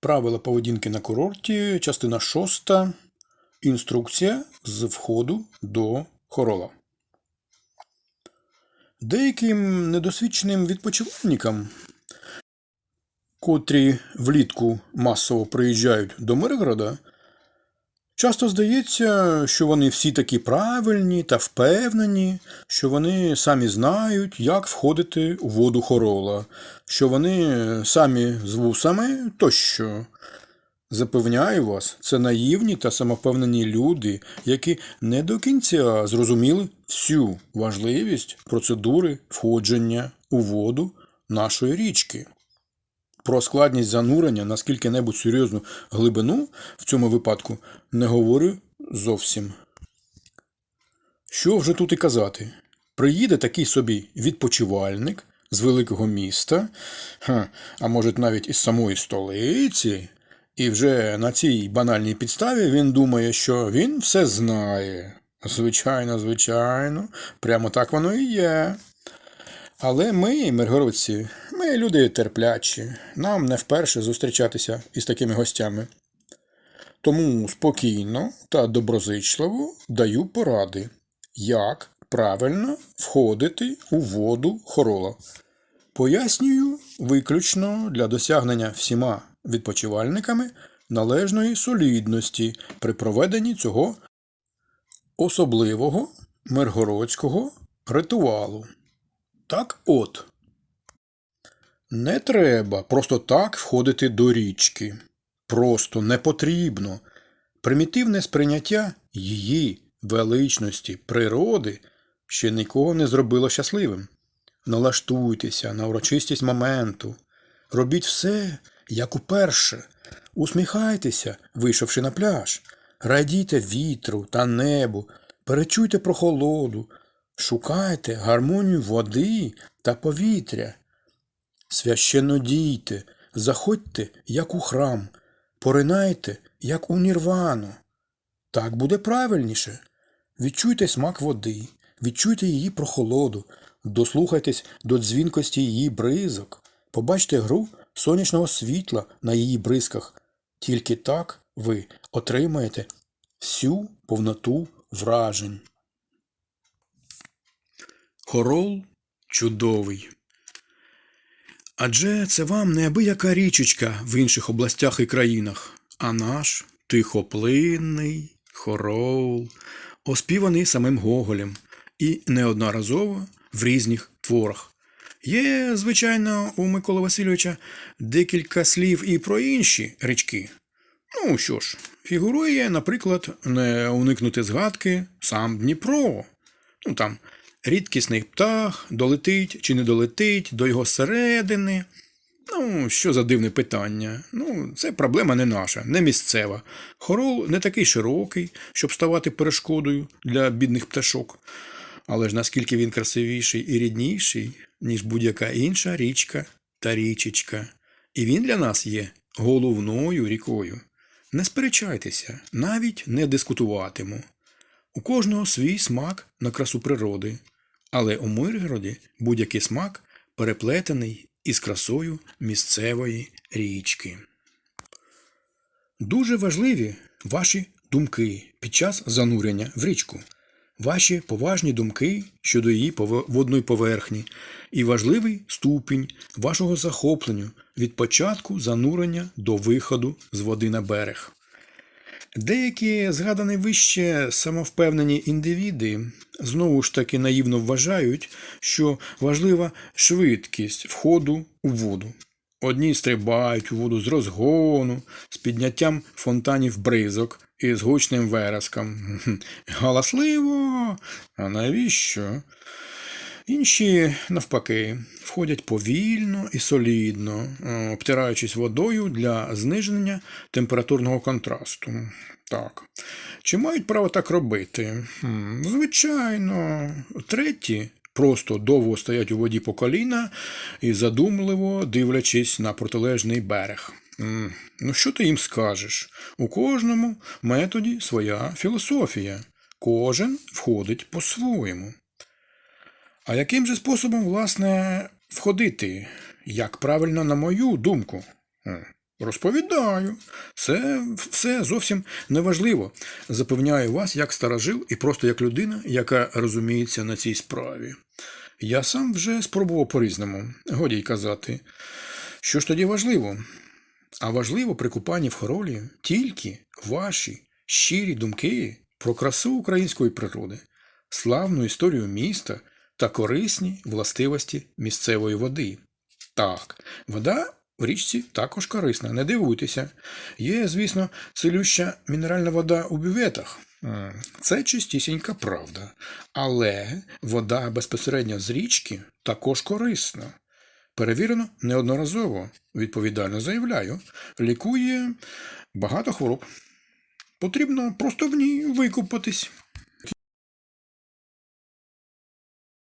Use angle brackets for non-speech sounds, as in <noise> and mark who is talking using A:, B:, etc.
A: Правила поведінки на курорті, частина 6. Інструкція з входу до хорола. Деяким недосвідченим відпочивальникам, котрі влітку масово приїжджають до Миргорода, часто здається, що вони всі такі правильні та впевнені, що вони самі знають, як входити у воду хорола, що вони самі з вусами тощо. Запевняю вас, це наївні та самовпевнені люди, які не до кінця зрозуміли всю важливість процедури входження у воду нашої річки. Про складність занурення на скільки-небудь серйозну глибину в цьому випадку не говорю зовсім. Що вже тут і казати? Приїде такий собі відпочивальник з великого міста, а може навіть із самої столиці, і вже на цій банальній підставі він думає, що він все знає. Звичайно, звичайно, прямо так воно і є. Але ми, миргородці, ми люди терплячі, нам не вперше зустрічатися із такими гостями. Тому спокійно та доброзичливо даю поради, як правильно входити у воду хорола. Пояснюю виключно для досягнення всіма відпочивальниками належної солідності при проведенні цього особливого миргородського ритуалу. Так от, не треба просто так входити до річки. Просто не потрібно. Примітивне сприйняття її величності природи ще нікого не зробило щасливим. Налаштуйтеся на урочистість моменту. Робіть все, як уперше. Усміхайтеся, вийшовши на пляж. Радійте вітру та небу, перечуйте прохолоду, шукайте гармонію води та повітря. Священно дійте, заходьте, як у храм, поринайте, як у нірвану. Так буде правильніше. Відчуйте смак води, відчуйте її прохолоду, дослухайтесь до дзвінкості її бризок, побачте гру сонячного світла на її бризках. Тільки так ви отримаєте всю повноту вражень. Хорол чудовий. Адже це вам неабияка річечка в інших областях і країнах, а наш тихоплинний хорол, оспіваний самим Гоголем і неодноразово в різних творах. Є, звичайно, у Миколи Васильовича декілька слів і про інші річки. Ну що ж, фігурує, наприклад, не уникнути згадки сам Дніпро. Ну там рідкісний птах долетить чи не долетить до його середини. Ну, що за дивне питання? Ну, це проблема не наша, не місцева. Хорол не такий широкий, щоб ставати перешкодою для бідних пташок. Але ж наскільки він красивіший і рідніший, ніж будь-яка інша річка та річечка. І він для нас є головною рікою. Не сперечайтеся, навіть не дискутуватиму. У кожного свій смак на красу природи, але у Миргороді будь-який смак переплетений із красою місцевої річки. Дуже важливі ваші думки під час занурення в річку, ваші поважні думки щодо її водної поверхні і важливий ступінь вашого захоплення від початку занурення до виходу з води на берег. Деякі згадані вище самовпевнені індивіди знову ж таки наївно вважають, що важлива швидкість входу у воду. Одні стрибають у воду з розгону, з підняттям фонтанів бризок і з гучним вереском. <laughs> Галасливо! А навіщо? Інші, навпаки, входять повільно і солідно, е, обтираючись водою для зниження температурного контрасту. Так. Чи мають право так робити? Звичайно. Треті просто довго стоять у воді по коліна і задумливо дивлячись на протилежний берег. Ну, що ти їм скажеш? У кожному методі своя філософія. Кожен входить по-своєму. А яким же способом, власне, входити? Як правильно, на мою думку? Розповідаю. Це все зовсім неважливо. Запевняю вас як старожил і просто як людина, яка розуміється на цій справі. Я сам вже спробував по-різному, годі й казати. Що ж тоді важливо? А важливо при купанні в хоролі тільки ваші щирі думки про красу української природи, славну історію міста та корисні властивості місцевої води. Так, вода в річці також корисна, не дивуйтеся. Є, звісно, цілюща мінеральна вода у бюветах. Це чистісінька правда. Але вода безпосередньо з річки також корисна. Перевірено неодноразово, відповідально заявляю, лікує багато хвороб. Потрібно просто в ній викупатись.